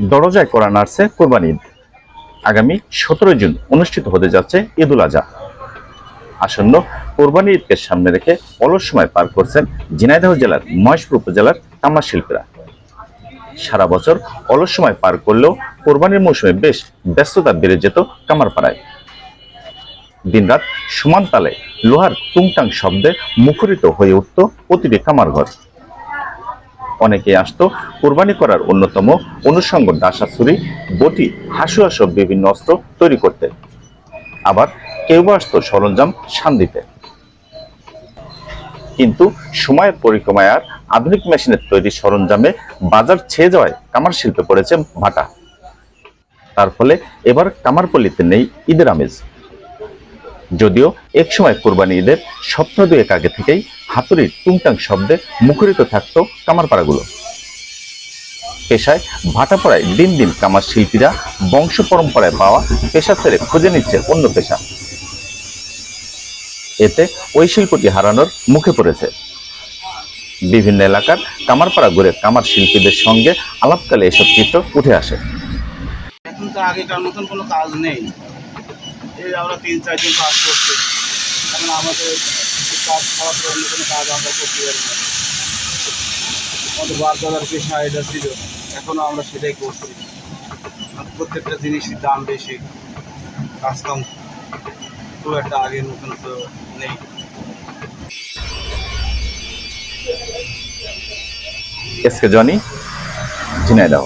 দরজায় করা নার্সে কোরবানি ঈদ। আগামী সতেরো জুন অনুষ্ঠিত হতে যাচ্ছে ঈদুল আজহা। আসন্ন কোরবানি ঈদকে সামনে রেখে অলস সময় পার করছেন ঝিনাইদহ জেলার মহেশপুর উপজেলার কামার শিল্পীরা। সারা বছর অলস সময় পার করলেও কোরবানির মৌসুমে বেশ ব্যস্ততা বেড়ে যেত কামারপাড়ায়। দিনরাত সমান তালে লোহার টুংটাং শব্দে মুখরিত হয়ে উঠত প্রতিটি কামার ঘর অনেকে আসতো কোরবানি করার অন্যতম অনুষঙ্গ ডাসা ছুরি বটি হাসুয়া সব বিভিন্ন অস্ত্র তৈরি করতে আবার কেউ আসতো সরঞ্জাম শান দিতে। কিন্তু সময়ের পরিক্রমায় আর আধুনিক মেশিনের তৈরি সরঞ্জামে বাজার ছেয়ে যাওয়ায় কামার শিল্পে পড়েছে ভাটা। তার ফলে এবার কামারপল্লিতে নেই ঈদের আমেজ। যদিও একসময় কোরবানি ঈদের স্বপ্ন দুয়েক আগে থেকেই হাতুড়ির টুংটাং শব্দে মুখরিত থাকতো কামারপাড়াগুলো। পেশায় ভাটা পড়ায় দিন দিন কামার শিল্পীরা বংশ পরম্পরায় পাওয়া পেশা ছেড়ে খুঁজে নিচ্ছে অন্য পেশা। এতে ওই শিল্পটি হারানোর মুখে পড়েছে। বিভিন্ন এলাকার কামারপাড়া ঘুরে কামার শিল্পীদের সঙ্গে আলাপকালে এসব চিত্র উঠে আসে। এখন তো আগেকার মতন কোনো কাজ নেই। এই আমরা তিন চারজন কাজ করছি। কারণ আমাদের কাজ খাওয়া করে অন্য কোনো কাজ আমরা করতে পারি না। আমাদের বার বাজার পেশা এটা ছিল। এখনও আমরা সেটাই করছি। প্রত্যেকটা জিনিসের দাম বেশি। কাজকাম খুব একটা আগের মতন তো নেই। S K Johny, Jhenaidah.